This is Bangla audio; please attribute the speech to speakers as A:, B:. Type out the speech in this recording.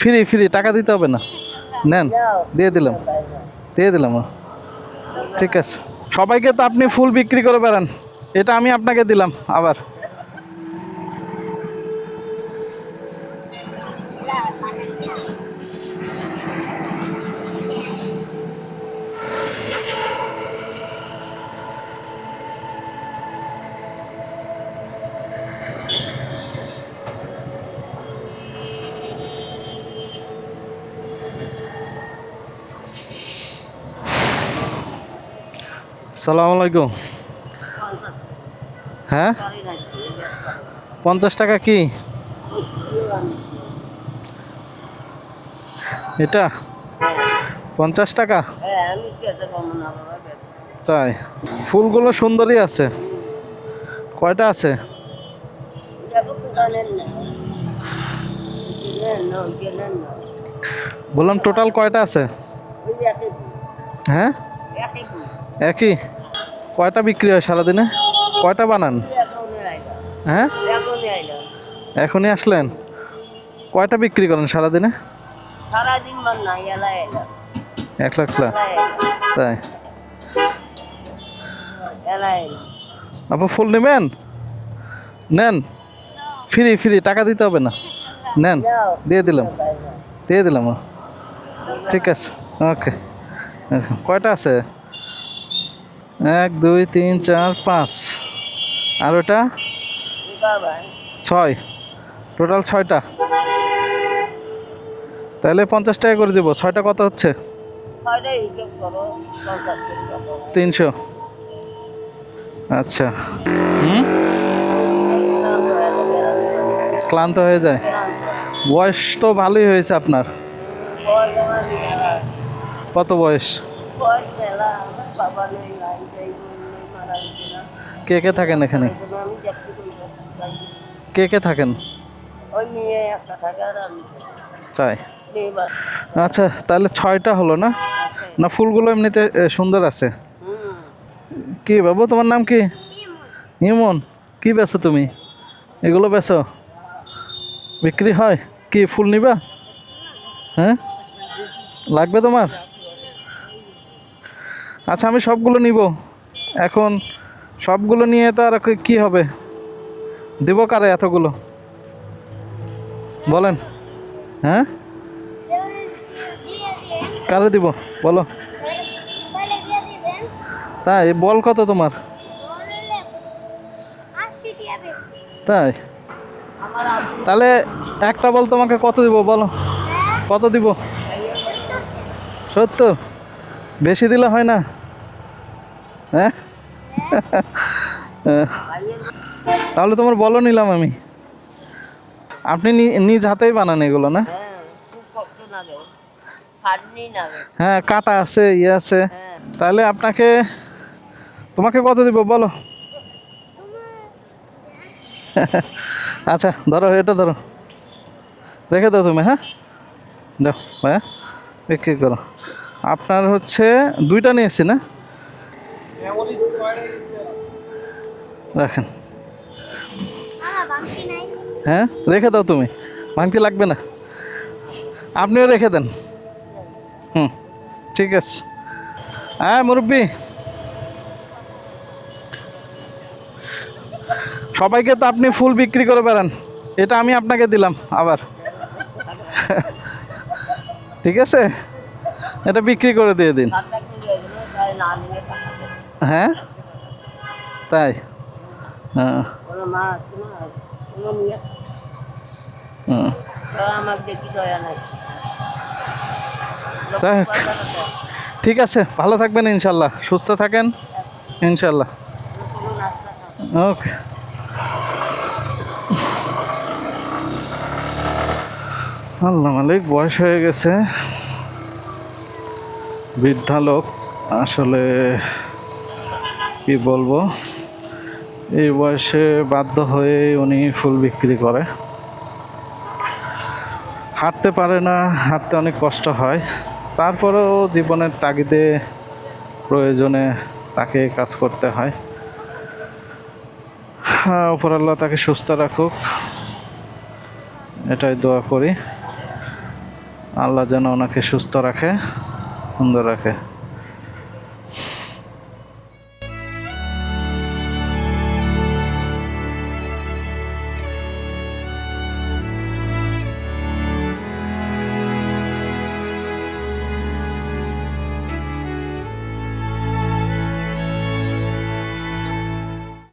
A: ফ্রি ফ্রি টাকা দিতে হবে না। নেন দিয়ে দিলাম। দিয়ে দিলাম। ঠিক আছে। সবাইকে তো আপনি ফুল বিক্রি করে বেড়ান। এটা আমি আপনাকে দিলাম আবার। সালাম আলাইকুম। হ্যাঁ? পঞ্চাশ টাকা কি? এটা? পঞ্চাশ টাকা? তাই। ফুলগুলো সুন্দরই আছে। কয়টা আছে? বললাম টোটাল কয়টা আছে? হ্যাঁ? একই। কয়টা বিক্রি হয় সারাদিনে? কয়টা বানান? হ্যাঁ? এখনই আসলেন? কয়টা বিক্রি করেন সারাদিনে? এক লাখ তাই? আপু, ফুল নেবেন? নেন। ফ্রি ফ্রি, টাকা দিতে হবে না। নেন। দিয়ে দিলাম। দিয়ে দিলাম। ঠিক আছে। ওকে। কয়টা আছে? এক, দুই, তিন, চার, পাঁচ। আর ওটা? ছয়। টোটাল ছয়টা। তাহলে পঞ্চাশ টাকা করে দিব। ছয়টা কত হচ্ছে। তিনশো। আচ্ছা। হুম? ক্লান্ত হয়ে যায়। বয়স তো ভালোই হয়েছে আপনার। কত বয়স? কে কে থাকেন এখানে? কে কে থাকেন?
B: একটা
A: তাই? আচ্ছা তাহলে ছয়টা হলো না? না, ফুলগুলো এমনিতে সুন্দর আছে। কি বাবু, তোমার নাম কি? ইমন। কি বেছো তুমি? এগুলো বেছো বিক্রি হয়? কি, ফুল নিবা? হ্যাঁ? লাগবে তোমার? আচ্ছা আমি সবগুলো নিব। এখন সবগুলো নিয়ে তো আর কি- হবে? দেব কারে এতগুলো? বলেন। হ্যাঁ? কারে দিব? বলো। তাই, বল কত তোমার? তাই। তাহলে একটা বল তোমাকে কত দিব? বলো। কত দিব? সত্তর। বেশি দিলে হয় না? হ্যাঁ? তাহলে তোমার বলো নিলাম আমি। আপনি নিজ হাতেই বানান এগুলো না?
B: হ্যাঁ,
A: কাটা আছে ইয়ে আছে। তাহলে আপনাকে তোমাকে কত দিব বলো? আচ্ছা ধরো এটা ধরো। রেখে দাও তুমি হ্যাঁ? দাও হ্যাঁ? বিক্রি করো। আপনার হচ্ছে দুইটা নিয়েছি না? রাখেন। হ্যাঁ রেখে দাও তুমি। ভাঙতি লাগবে না। আপনিও রেখে দেন। হুম, ঠিক আছে। হ্যাঁ মুরব্বী। সবাইকে তো আপনি ফুল বিক্রি করে বেড়ান। এটা আমি আপনাকে দিলাম আবার। ঠিক আছে? এটা বিক্রি করে দিয়ে দিন। হ্যাঁ? তাই? হ্যাঁ। ঠিক আছে, ভালো থাকবেন ইনশাল্লাহ। সুস্থ থাকেন ইনশাল্লাহ। ওকে। আল্লাহ মালিক, বয়স হয়ে গেছে। বৃদ্ধা লোক, আসলে কি বলব, এই বয়সে বাধ্য হয়ে উনি ফুল বিক্রি করে। হাঁটতে পারে না, হাঁটতে অনেক কষ্ট হয়। তারপরেও জীবনের তাগিদে প্রয়োজনে তাকে কাজ করতে হয়। হ্যাঁ উপরাল্লাহ তাকে সুস্থ রাখুক, এটাই দোয়া করি। আল্লাহ যেন ওনাকে সুস্থ রাখে। সুন্দর রাখে।